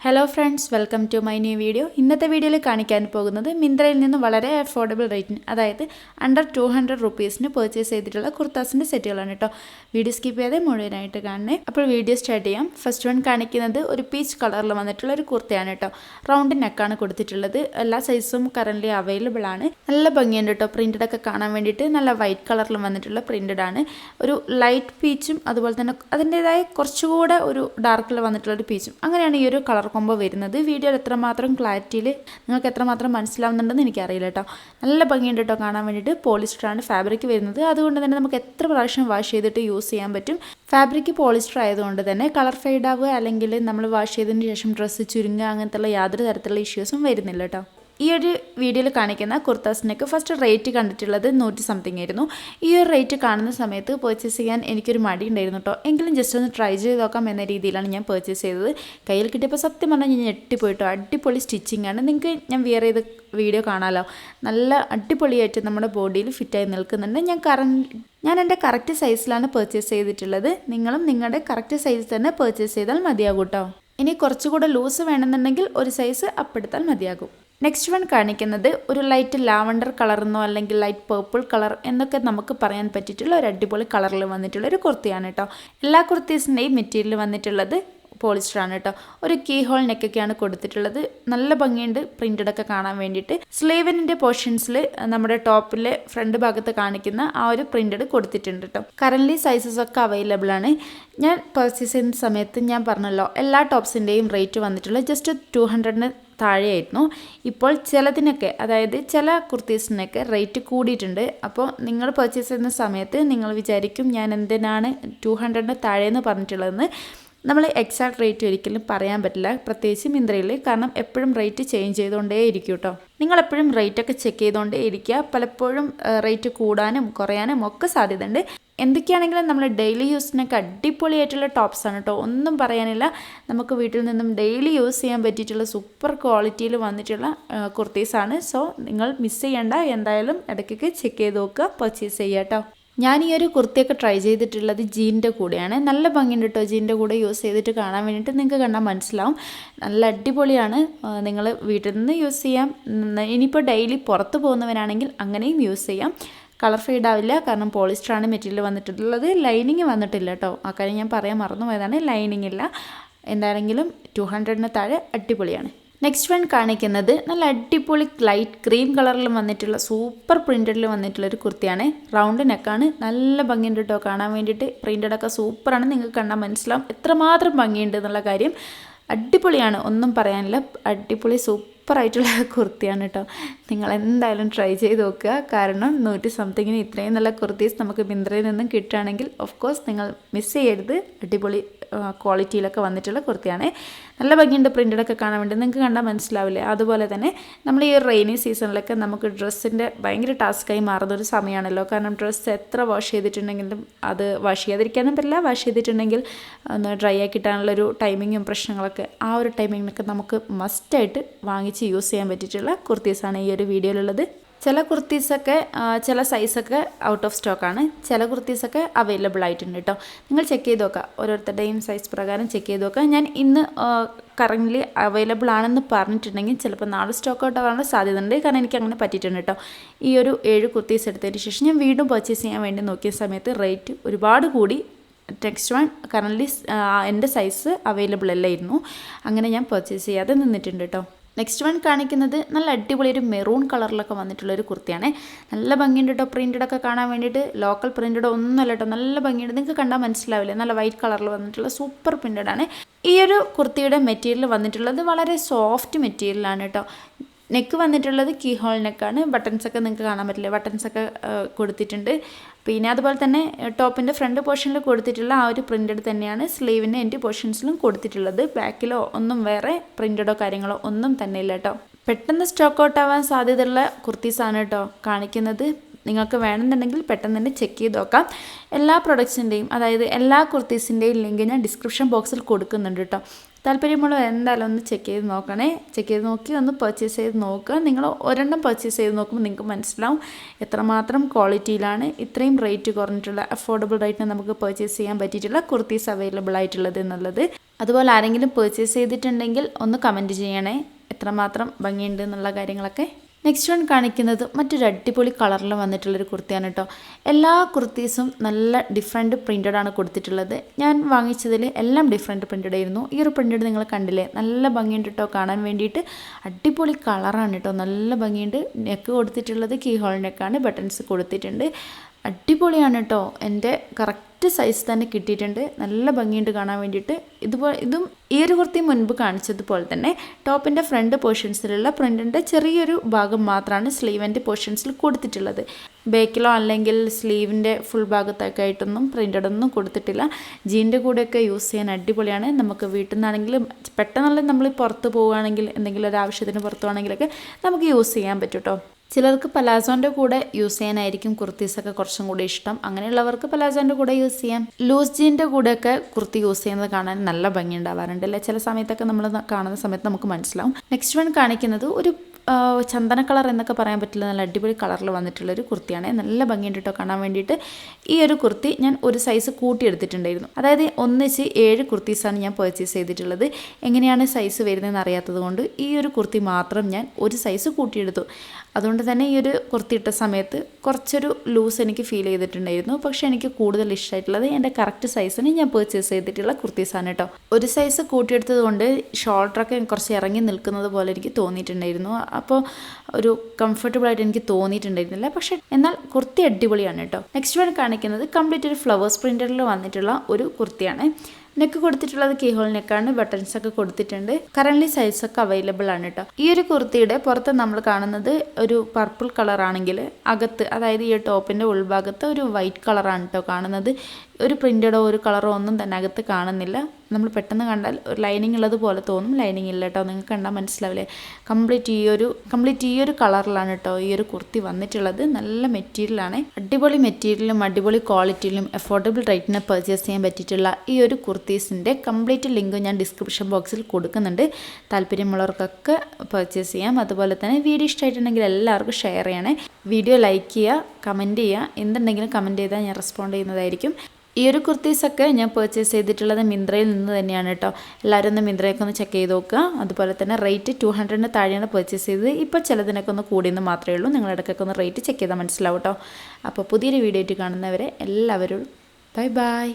Hello friends welcome to my new video ഇന്നത്തെ വീഡിയോയിൽ കാണിക്കാൻ പോകുന്നത് മിന്ത്രയിൽ നിന്ന് വളരെ അഫോർഡബിൾ റേറ്റിന് അതായത് അണ്ടർ ടു ഹൺഡ്രഡ് റുപ്പീസിന് പർച്ചേസ് ചെയ്തിട്ടുള്ള കുർത്താസിന്റെ സെറ്റുകളാണ് കേട്ടോ വീഡിയോ സ്കിപ്പ് ചെയ്യാതെ മുഴുവനായിട്ട് കാണണേ. അപ്പോൾ വീഡിയോ സ്റ്റാർട്ട് ചെയ്യാം. ഫസ്റ്റ് വൺ കാണിക്കുന്നത് ഒരു പീച്ച് കളറിൽ വന്നിട്ടുള്ള ഒരു കുർത്തയാണ് കേട്ടോ റൗണ്ട് നെക്കാണ് കൊടുത്തിട്ടുള്ളത്. എല്ലാ സൈസും കറന്റ് അവൈലബിൾ ആണ്. നല്ല ഭംഗിയുണ്ട് കേട്ടോ പ്രിന്റഡ് ഒക്കെ കാണാൻ വേണ്ടിയിട്ട് നല്ല വൈറ്റ് കളറിൽ വന്നിട്ടുള്ള പ്രിന്റഡ് ആണ്. ഒരു ലൈറ്റ് പീച്ചും അതുപോലെ തന്നെ അതിന്റെതായ കുറച്ചുകൂടെ ഒരു ഡാർക്കിൽ വന്നിട്ടുള്ള ഒരു പീച്ചും അങ്ങനെയാണ് ഈ ഒരു കളർ കോമ്പോ വരുന്നത്. വീഡിയോയിൽ എത്രമാത്രം ക്ലാരിറ്റിയിൽ നിങ്ങൾക്ക് എത്രമാത്രം മനസ്സിലാവുന്നുണ്ടെന്ന് എനിക്കറിയില്ല കേട്ടോ. നല്ല ഭംഗിയുണ്ട് കേട്ടോ കാണാൻ വേണ്ടിയിട്ട് പോളിസ്റ്ററാണ് ഫാബ്രിക് വരുന്നത്. അതുകൊണ്ട് തന്നെ നമുക്ക് എത്ര പ്രാവശ്യം വാഷ് ചെയ്തിട്ട് യൂസ് ചെയ്യാൻ പറ്റും. ഫാബ്രിക് പോളിസ്റ്റർ ആയതുകൊണ്ട് തന്നെ കളർ ഫെയ്ഡ് ആവുക അല്ലെങ്കിൽ നമ്മൾ വാഷ് ചെയ്തതിന് ശേഷം ഡ്രസ്സ് ചുരുങ്ങുക അങ്ങനത്തെ യാതൊരു തരത്തിലുള്ള ഇഷ്യൂസും വരുന്നില്ല കേട്ടോ. ഈ ഒരു വീഡിയോയിൽ കാണിക്കുന്ന കുർത്താസിനൊക്കെ ഫസ്റ്റ് റേറ്റ് കണ്ടിട്ടുള്ളത് നൂറ്റി സംതിങ് ആയിരുന്നു. ഈ ഒരു റേറ്റ് കാണുന്ന സമയത്ത് പർച്ചേസ് ചെയ്യാൻ എനിക്കൊരു മടി ഉണ്ടായിരുന്നു കേട്ടോ എങ്കിലും ജസ്റ്റ് ഒന്ന് ട്രൈ ചെയ്ത് നോക്കാം എന്ന രീതിയിലാണ് ഞാൻ പർച്ചേസ് ചെയ്തത്. കയ്യിൽ കിട്ടിയപ്പോൾ സത്യം പറഞ്ഞാൽ ഞാൻ ഞെട്ടിപ്പോയിട്ടോ. അടിപൊളി സ്റ്റിച്ചിങ് ആണ്. നിങ്ങൾക്ക് ഞാൻ വിയർ ചെയ്ത് വീഡിയോ കാണാമല്ലോ നല്ല അടിപൊളിയായിട്ട് നമ്മുടെ ബോഡിയിൽ ഫിറ്റായി നിൽക്കുന്നുണ്ട്. ഞാൻ കറണ്ട് ഞാൻ എന്റെ കറക്റ്റ് സൈസിലാണ് പർച്ചേസ് ചെയ്തിട്ടുള്ളത്. നിങ്ങളും നിങ്ങളുടെ കറക്റ്റ് സൈസ് തന്നെ പർച്ചേസ് ചെയ്താൽ മതിയാകും കേട്ടോ ഇനി കുറച്ചുകൂടെ ലൂസ് വേണമെന്നുണ്ടെങ്കിൽ ഒരു സൈസ് അപ്പെടുത്താൽ മതിയാകും. നെക്സ്റ്റ് വൺ കാണിക്കുന്നത് ഒരു ലൈറ്റ് ലാവണ്ടർ കളറെന്നോ അല്ലെങ്കിൽ ലൈറ്റ് പേർപ്പിൾ കളർ എന്നൊക്കെ നമുക്ക് പറയാൻ പറ്റിയിട്ടുള്ള ഒരു അടിപൊളി കളറിൽ വന്നിട്ടുള്ള ഒരു കുർത്തിയാണ് കേട്ടോ എല്ലാ കുർത്തീസിന്റെയും മെറ്റീരിയൽ വന്നിട്ടുള്ളത് പോളിസ്റ്റർ ആണ് കേട്ടോ. ഒരു കീ ഹോൾ നെക്കൊക്കെയാണ് കൊടുത്തിട്ടുള്ളത്. നല്ല ഭംഗിയുണ്ട് പ്രിന്റഡ് ഒക്കെ കാണാൻ വേണ്ടിയിട്ട്. സ്ലീവിന്റെ പോർഷൻസിൽ നമ്മുടെ ടോപ്പിലെ ഫ്രണ്ട് ഭാഗത്ത് കാണിക്കുന്ന ആ ഒരു പ്രിന്റഡ് കൊടുത്തിട്ടുണ്ട് കേട്ടോ. കറന്റ് സൈസസ് ഒക്കെ അവൈലബിൾ ആണ്. ഞാൻ പർച്ചേസ് ചെയ്യുന്ന സമയത്ത് ഞാൻ പറഞ്ഞല്ലോ എല്ലാ ടോപ്സിന്റെയും റേറ്റ് വന്നിട്ടുള്ളത് ജസ്റ്റ് ടു ഹൺഡ്രഡിന് താഴെയായിരുന്നു. ഇപ്പോൾ ചിലതിനൊക്കെ അതായത് ചില കുർത്തീസിനൊക്കെ റേറ്റ് കൂടിയിട്ടുണ്ട്. അപ്പോൾ നിങ്ങൾ പർച്ചേസ് ചെയ്യുന്ന സമയത്ത് നിങ്ങൾ വിചാരിക്കും ഞാൻ എന്തിനാണ് ടു ഹൺഡ്രഡിന് താഴെയെന്ന് പറഞ്ഞിട്ടുള്ളതെന്ന്. നമ്മൾ എക്സാക്ട് റേറ്റ് ഒരിക്കലും പറയാൻ പറ്റില്ല. പ്രത്യേകിച്ച് മിന്ത്രയിൽ കാരണം എപ്പോഴും റേറ്റ് ചേഞ്ച് ചെയ്തുകൊണ്ടേ ഇരിക്കും കേട്ടോ നിങ്ങൾ എപ്പോഴും റേറ്റ് ഒക്കെ ചെക്ക് ചെയ്തുകൊണ്ടേ ഇരിക്കുക പലപ്പോഴും റേറ്റ് കൂടാനും കുറയാനും ഒക്കെ സാധ്യതയുണ്ട്. എന്തൊക്കെയാണെങ്കിലും നമ്മൾ ഡെയിലി യൂസിനൊക്കെ അടിപൊളിയായിട്ടുള്ള ടോപ്സ് ആണ് കേട്ടോ ഒന്നും പറയാനില്ല. നമുക്ക് വീട്ടിൽ നിന്നും ഡെയിലി യൂസ് ചെയ്യാൻ പറ്റിയിട്ടുള്ള സൂപ്പർ ക്വാളിറ്റിയിൽ വന്നിട്ടുള്ള കുർത്തീസാണ്. സോ നിങ്ങൾ മിസ് ചെയ്യേണ്ട. എന്തായാലും ഇടയ്ക്കൊക്കെ ചെക്ക് ചെയ്ത് നോക്കുക. പർച്ചേസ് ചെയ്യാം കേട്ടോ ഞാൻ ഈ ഒരു കുർത്തിയൊക്കെ ട്രൈ ചെയ്തിട്ടുള്ളത് ജീന്റെ കൂടെയാണ്. നല്ല ഭംഗിയുണ്ട് കേട്ടോ ജീന്റെ കൂടെ യൂസ് ചെയ്തിട്ട് കാണാൻ വേണ്ടിയിട്ട് നിങ്ങൾക്ക് കണ്ടാൽ മനസ്സിലാവും. നല്ല അടിപൊളിയാണ്. നിങ്ങൾ വീട്ടിൽ നിന്ന് യൂസ് ചെയ്യാം. ഇനിയിപ്പോൾ ഡെയിലി പുറത്ത് പോകുന്നവരാണെങ്കിൽ അങ്ങനെയും യൂസ് ചെയ്യാം. കളർ ഫെയ്ഡ് ആവില്ല. കാരണം പോളിസ്റ്ററാണ് മെറ്റീരിയൽ വന്നിട്ടുള്ളത്. ലൈനിങ് വന്നിട്ടില്ല കേട്ടോ ആ കാര്യം ഞാൻ പറയാൻ മറന്നുപോയതാണ്. ലൈനിങ് ഇല്ല. എന്താണെങ്കിലും ടു ഹൺഡ്രഡിന് താഴെ അടിപൊളിയാണ്. നെക്സ്റ്റ് വൺ കാണിക്കുന്നത് നല്ല അടിപൊളി ലൈറ്റ് ക്രീം കളറിൽ വന്നിട്ടുള്ള സൂപ്പർ പ്രിന്റഡിൽ വന്നിട്ടുള്ള ഒരു കുർത്തിയാണ്. റൗണ്ട് നെക്കാണ് നല്ല ഭംഗിയുണ്ട് കേട്ടോ കാണാൻ വേണ്ടിയിട്ട് പ്രിന്റഡൊക്കെ സൂപ്പറാണ് നിങ്ങൾക്ക് കണ്ടാൽ മനസ്സിലാവും എത്രമാത്രം ഭംഗിയുണ്ട് എന്നുള്ള കാര്യം. അടിപൊളിയാണ്. ഒന്നും പറയാനില്ല. അടിപൊളി സൂപ്പറായിട്ടുള്ള കുർത്തിയാണ് കേട്ടോ നിങ്ങൾ എന്തായാലും ട്രൈ ചെയ്ത് നോക്കുക. കാരണം നൂറ്റി സംതിങ്ങിന് ഇത്രയും നല്ല കുർത്തീസ് നമുക്ക് മിന്ത്രയിൽ നിന്നും കിട്ടുകയാണെങ്കിൽ ഓഫ് കോഴ്സ് നിങ്ങൾ മിസ് ചെയ്യരുത്. അടിപൊളി ക്വാളിറ്റിയിലൊക്കെ വന്നിട്ടുള്ള കുർത്തിയാണ്. നല്ല ഭംഗിയുണ്ട് പ്രിന്റഡൊക്കെ കാണാൻ വേണ്ടി. നിങ്ങൾക്ക് കണ്ടാൽ മനസ്സിലാവില്ലേ? അതുപോലെ തന്നെ നമ്മൾ ഈ റെയിനി സീസണിലൊക്കെ നമുക്ക് ഡ്രസ്സിന്റെ ഭയങ്കര ടാസ്ക്കായി മാറുന്നൊരു സമയമാണല്ലോ. കാരണം ഡ്രസ്സ് എത്ര വാഷ് ചെയ്തിട്ടുണ്ടെങ്കിലും അത് വാഷ് ചെയ്യാതിരിക്കാനും പറ്റില്ല. വാഷ് ചെയ്തിട്ടുണ്ടെങ്കിൽ ഒന്ന് ഡ്രൈ ആക്കി കിട്ടാനുള്ളൊരു ടൈമിങ്ങും പ്രശ്നങ്ങളൊക്കെ ആ ഒരു ടൈമിങ്ങിനൊക്കെ നമുക്ക് മസ്റ്റായിട്ട് വാങ്ങിച്ച് യൂസ് ചെയ്യാൻ പറ്റിയിട്ടുള്ള കുർത്തീസാണ് ഈ ഒരു വീഡിയോയിലുള്ളത് ചില കുർത്തീസൊക്കെ ചില സൈസൊക്കെ ഔട്ട് ഓഫ് സ്റ്റോക്കാണ് ചില കുർത്തീസൊക്കെ അവൈലബിൾ ആയിട്ടുണ്ട് കേട്ടോ നിങ്ങൾ ചെക്ക് ചെയ്ത് നോക്കുക. ഓരോരുത്തരുടെയും സൈസ് പ്രകാരം ചെക്ക് ചെയ്ത് നോക്കുക. ഞാൻ ഇന്ന് കറന്റ്ലി അവൈലബിൾ ആണെന്ന് പറഞ്ഞിട്ടുണ്ടെങ്കിൽ ചിലപ്പോൾ നാളെ സ്റ്റോക്ക് ഔട്ട് ആവാനുള്ള സാധ്യത ഉണ്ട് കാരണം എനിക്ക് അങ്ങനെ പറ്റിയിട്ടുണ്ട് കേട്ടോ ഈ ഒരു ഏഴ് കുർത്തീസ് എടുത്തതിന് ശേഷം ഞാൻ വീണ്ടും പർച്ചേസ് ചെയ്യാൻ വേണ്ടി നോക്കിയ സമയത്ത് റേറ്റ് ഒരുപാട് കൂടി. ടെക്സ്റ്റ് വൺ കറന്റ്ലി എന്റെ സൈസ് അവൈലബിൾ അല്ലായിരുന്നു. അങ്ങനെ ഞാൻ പർച്ചേസ് ചെയ്യാതെ നിന്നിട്ടുണ്ട് കേട്ടോ നെക്സ്റ്റ് വൺ കാണിക്കുന്നത് നല്ല അടിപൊളി ഒരു മെറൂൺ കളറിലൊക്കെ വന്നിട്ടുള്ള ഒരു കുർത്തിയാണ്. നല്ല ഭംഗിയുണ്ട് കേട്ടോ പ്രിന്റഡ് ഒക്കെ കാണാൻ വേണ്ടിയിട്ട്. ലോക്കൽ പ്രിന്റഡ് ഒന്നുമല്ല കേട്ടോ നല്ല ഭംഗിയുണ്ട്. നിങ്ങൾക്ക് കണ്ടാൽ മനസ്സിലാവില്ല? നല്ല വൈറ്റ് കളറിൽ വന്നിട്ടുള്ള സൂപ്പർ പ്രിന്റഡ് ആണ്. ഈ ഒരു കുർത്തിയുടെ മെറ്റീരിയൽ വന്നിട്ടുള്ളത് വളരെ സോഫ്റ്റ് മെറ്റീരിയലാണ് കേട്ടോ നെക്ക് വന്നിട്ടുള്ളത് കീ ഹോൾ നെക്കാണ് ബട്ടൺസൊക്കെ നിങ്ങൾക്ക് കാണാൻ പറ്റില്ല? ബട്ടൺസൊക്കെ കൊടുത്തിട്ടുണ്ട്. പിന്നെ അതുപോലെ തന്നെ ടോപ്പിന്റെ ഫ്രണ്ട് പോർഷനിൽ കൊടുത്തിട്ടുള്ള ആ ഒരു പ്രിന്റഡ് തന്നെയാണ് സ്ലീവിന്റെ എന്റെ പോർഷൻസിലും കൊടുത്തിട്ടുള്ളത്. ബാക്കിലോ ഒന്നും വേറെ പ്രിന്റഡോ കാര്യങ്ങളോ ഒന്നും തന്നെ ഇല്ല കേട്ടോ പെട്ടെന്ന് സ്റ്റോക്ക് ഔട്ട് ആവാൻ സാധ്യതയുള്ള കുർത്തീസാണ് കേട്ടോ കാണിക്കുന്നത്. നിങ്ങൾക്ക് വേണമെന്നുണ്ടെങ്കിൽ പെട്ടെന്ന് തന്നെ ചെക്ക് ചെയ്ത് നോക്കാം. എല്ലാ പ്രൊഡക്ട്സിന്റെയും അതായത് എല്ലാ കുർത്തീസിന്റെയും ലിങ്ക് ഞാൻ ഡിസ്ക്രിപ്ഷൻ ബോക്സിൽ കൊടുക്കുന്നുണ്ട് കേട്ടോ താല്പര്യമുള്ളവർ എന്തായാലും ഒന്ന് ചെക്ക് ചെയ്ത് നോക്കണേ. ചെക്ക് ചെയ്ത് നോക്കി ഒന്ന് പർച്ചേസ് ചെയ്ത് നോക്കുക നിങ്ങൾ ഒരെണ്ണം പർച്ചേസ് ചെയ്ത് നോക്കുമ്പോൾ നിങ്ങൾക്ക് മനസ്സിലാവും എത്രമാത്രം ക്വാളിറ്റിയിലാണ് ഇത്രയും റേറ്റ് കുറഞ്ഞിട്ടുള്ള അഫോർഡബിൾ റേറ്റിന് നമുക്ക് പർച്ചേസ് ചെയ്യാൻ പറ്റിയിട്ടുള്ള കുർത്തീസ് അവൈലബിൾ ആയിട്ടുള്ളത് എന്നുള്ളത്. അതുപോലെ ആരെങ്കിലും പർച്ചേസ് ചെയ്തിട്ടുണ്ടെങ്കിൽ ഒന്ന് കമന്റ് ചെയ്യണേ. എത്രമാത്രം ഭംഗിയുണ്ട് എന്നുള്ള കാര്യങ്ങളൊക്കെ നെക്സ്റ്റ് വൺ കാണിക്കുന്നത് മറ്റൊരു അടിപൊളി കളറിൽ വന്നിട്ടുള്ളൊരു കുർത്തിയാണ് കേട്ടോ എല്ലാ കുർത്തീസും നല്ല ഡിഫറെന്റ് പ്രിന്റഡ് ആണ് കൊടുത്തിട്ടുള്ളത്. ഞാൻ വാങ്ങിച്ചതിൽ എല്ലാം ഡിഫറെന്റ് പ്രിന്റഡ് ആയിരുന്നു. ഈ ഒരു പ്രിന്റഡ് നിങ്ങൾ കണ്ടില്ലേ? നല്ല ഭംഗിയുണ്ട് കേട്ടോ കാണാൻ വേണ്ടിയിട്ട്. അടിപൊളി കളറാണ് കേട്ടോ നല്ല ഭംഗിയുണ്ട്. നെക്ക് കൊടുത്തിട്ടുള്ളത് കീ ഹോൾ നെക്കാണ് ബട്ടൺസ് കൊടുത്തിട്ടുണ്ട്. അടിപൊളിയാണ് കേട്ടോ എന്റെ കറക്റ്റ് സൈസ് തന്നെ കിട്ടിയിട്ടുണ്ട്. നല്ല ഭംഗിയുണ്ട് കാണാൻ വേണ്ടിയിട്ട്. ഇതുപോലെ ഇതും ഈ ഒരു കുർത്തി മുൻപ് കാണിച്ചതുപോലെ തന്നെ ടോപ്പിന്റെ ഫ്രണ്ട് പോർഷൻസിലുള്ള പ്രിന്റിന്റെ ചെറിയൊരു ഭാഗം മാത്രമാണ് സ്ലീവിന്റെ പോർഷൻസിൽ കൊടുത്തിട്ടുള്ളത്. ബേക്കിലോ അല്ലെങ്കിൽ സ്ലീവിന്റെ ഫുൾ ഭാഗത്തൊക്കെ ആയിട്ടൊന്നും പ്രിന്റഡ് ഒന്നും കൊടുത്തിട്ടില്ല. ജീന്റെ കൂടെയൊക്കെ യൂസ് ചെയ്യാൻ അടിപൊളിയാണ്. നമുക്ക് വീട്ടിൽ നിന്നാണെങ്കിലും പെട്ടെന്നുള്ള നമ്മൾ പുറത്ത് പോവുകയാണെങ്കിൽ എന്തെങ്കിലും ഒരു ആവശ്യത്തിന് പുറത്ത് നമുക്ക് യൂസ് ചെയ്യാൻ പറ്റും കേട്ടോ ചിലർക്ക് പലാസോന്റെ കൂടെ യൂസ് ചെയ്യാനായിരിക്കും കുർത്തീസൊക്കെ കുറച്ചും കൂടി ഇഷ്ടം. അങ്ങനെയുള്ളവർക്ക് പലാസോന്റെ കൂടെ യൂസ് ചെയ്യാം. ലൂസ് ജീന്റെ കൂടെയൊക്കെ കുർത്തി യൂസ് ചെയ്യുന്നത് കാണാൻ നല്ല ഭംഗി ഉണ്ടാവാറുണ്ട് അല്ലേ? ചില സമയത്തൊക്കെ നമ്മൾ കാണുന്ന സമയത്ത് നമുക്ക് മനസ്സിലാവും. നെക്സ്റ്റ് വൺ കാണിക്കുന്നത് ഒരു ചന്ദന കളർ എന്നൊക്കെ പറയാൻ പറ്റില്ല. നല്ല അടിപൊളി കളറിൽ വന്നിട്ടുള്ള ഒരു കുർത്തിയാണ്. നല്ല ഭംഗിയുണ്ട് കേട്ടോ കാണാൻ വേണ്ടിയിട്ട്. ഈ ഒരു കുർത്തി ഞാൻ ഒരു സൈസ് കൂട്ടിയെടുത്തിട്ടുണ്ടായിരുന്നു അതായത് ഒന്നിച്ച് ഏഴ് കുർത്തീസാണ് ഞാൻ പർച്ചേസ് ചെയ്തിട്ടുള്ളത്. എങ്ങനെയാണ് സൈസ് വരുന്നതെന്ന് അറിയാത്തത് കൊണ്ട് ഈ ഒരു കുർത്തി മാത്രം ഞാൻ ഒരു സൈസ് കൂട്ടിയെടുത്തു. അതുകൊണ്ട് തന്നെ ഈ ഒരു കുർത്തി ഇട്ട സമയത്ത് കുറച്ചൊരു ലൂസ് എനിക്ക് ഫീൽ ചെയ്തിട്ടുണ്ടായിരുന്നു. പക്ഷെ എനിക്ക് കൂടുതൽ ഇഷ്ടമായിട്ടുള്ളത് എന്റെ കറക്റ്റ് സൈസിന് ഞാൻ പേർച്ചേസ് ചെയ്തിട്ടുള്ള കുർത്തീസാണ് കേട്ടോ ഒരു സൈസ് കൂട്ടിയെടുത്തത് കൊണ്ട് ഷോൾഡറൊക്കെ കുറച്ച് ഇറങ്ങി നിൽക്കുന്നത് പോലെ എനിക്ക് തോന്നിയിട്ടുണ്ടായിരുന്നു. അപ്പോൾ ഒരു കംഫർട്ടബിളായിട്ട് എനിക്ക് തോന്നിയിട്ടുണ്ടായിരുന്നില്ല. പക്ഷെ എന്നാൽ കുർത്തി അടിപൊളിയാണ് കേട്ടോ നെക്സ്റ്റ് വൺ കാണിക്കുന്നത് കംപ്ലീറ്റ് ഒരു ഫ്ലവേഴ്സ് പ്രിന്ററിൽ വന്നിട്ടുള്ള ഒരു കുർത്തിയാണ്. നെക്ക് കൊടുത്തിട്ടുള്ളത് കീ ഹോൾ നെക്കാണ്. ബട്ടൺസ് ഒക്കെ കൊടുത്തിട്ടുണ്ട്. കറന്റ് സൈസ് ഒക്കെ അവൈലബിൾ ആണ് കേട്ടോ ഈ ഒരു കുർത്തിയുടെ പുറത്ത് നമ്മൾ കാണുന്നത് ഒരു പർപ്പിൾ കളർ ആണെങ്കിൽ അകത്ത് അതായത് ഈ ടോപ്പിന്റെ ഉൾഭാഗത്ത് ഒരു വൈറ്റ് കളറാണ് കേട്ടോ കാണുന്നത്. ഒരു പ്രിന്റഡോ ഒരു കളറോ ഒന്നും തന്നെ അകത്ത് കാണുന്നില്ല. നമ്മൾ പെട്ടെന്ന് കണ്ടാൽ ഒരു ലൈനിങ് ഉള്ളത് പോലെ തോന്നും. ലൈനിങ് ഇല്ല കേട്ടോ നിങ്ങൾക്ക് കണ്ടാൽ മനസ്സിലാവില്ലേ? കംപ്ലീറ്റ് ഈ ഒരു കംപ്ലീറ്റ് ഈ ഒരു കളറിലാണ് കേട്ടോ ഈ ഒരു കുർത്തി വന്നിട്ടുള്ളത്. നല്ല മെറ്റീരിയലാണ് അടിപൊളി മെറ്റീരിയലും അടിപൊളി ക്വാളിറ്റിയിലും അഫോർഡബിൾ റേറ്റിന് പർച്ചേസ് ചെയ്യാൻ പറ്റിയിട്ടുള്ള ഈ ഒരു കുർത്തീസിന്റെ കംപ്ലീറ്റ് ലിങ്ക് ഞാൻ ഡിസ്ക്രിപ്ഷൻ ബോക്സിൽ കൊടുക്കുന്നുണ്ട്. താല്പര്യമുള്ളവർക്കൊക്കെ പർച്ചേസ് ചെയ്യാം. അതുപോലെ തന്നെ വീഡിയോ ഇഷ്ടമായിട്ടുണ്ടെങ്കിൽ എല്ലാവർക്കും ഷെയർ ചെയ്യണേ. വീഡിയോ ലൈക്ക് ചെയ്യുക കമന്റ് ചെയ്യുക. എന്തുണ്ടെങ്കിലും കമന്റ് ചെയ്താൽ ഞാൻ റെസ്പോണ്ട് ചെയ്യുന്നതായിരിക്കും. ഈ ഒരു കുർത്തീസൊക്കെ ഞാൻ പർച്ചേസ് ചെയ്തിട്ടുള്ളത് മിന്ത്രയിൽ നിന്ന് തന്നെയാണ് കേട്ടോ എല്ലാവരും ഒന്ന് മിന്ത്രയൊക്കെ ഒന്ന് ചെക്ക് ചെയ്ത് നോക്കുക. അതുപോലെ തന്നെ റേറ്റ് ടു ഹൺഡ്രഡിന് താഴെയാണ് പർച്ചേസ് ചെയ്തത്. ഇപ്പോൾ ചിലതിനൊക്കെ ഒന്ന് കൂടിയെന്ന് മാത്രമേ ഉള്ളൂ. നിങ്ങൾ ഇടയ്ക്കൊക്കെ ഒന്ന് റേറ്റ് ചെക്ക് ചെയ്താൽ മനസ്സിലാവും കേട്ടോ അപ്പോൾ പുതിയൊരു വീഡിയോ ആയിട്ട് കാണുന്നവരെ എല്ലാവരും ബൈ ബൈ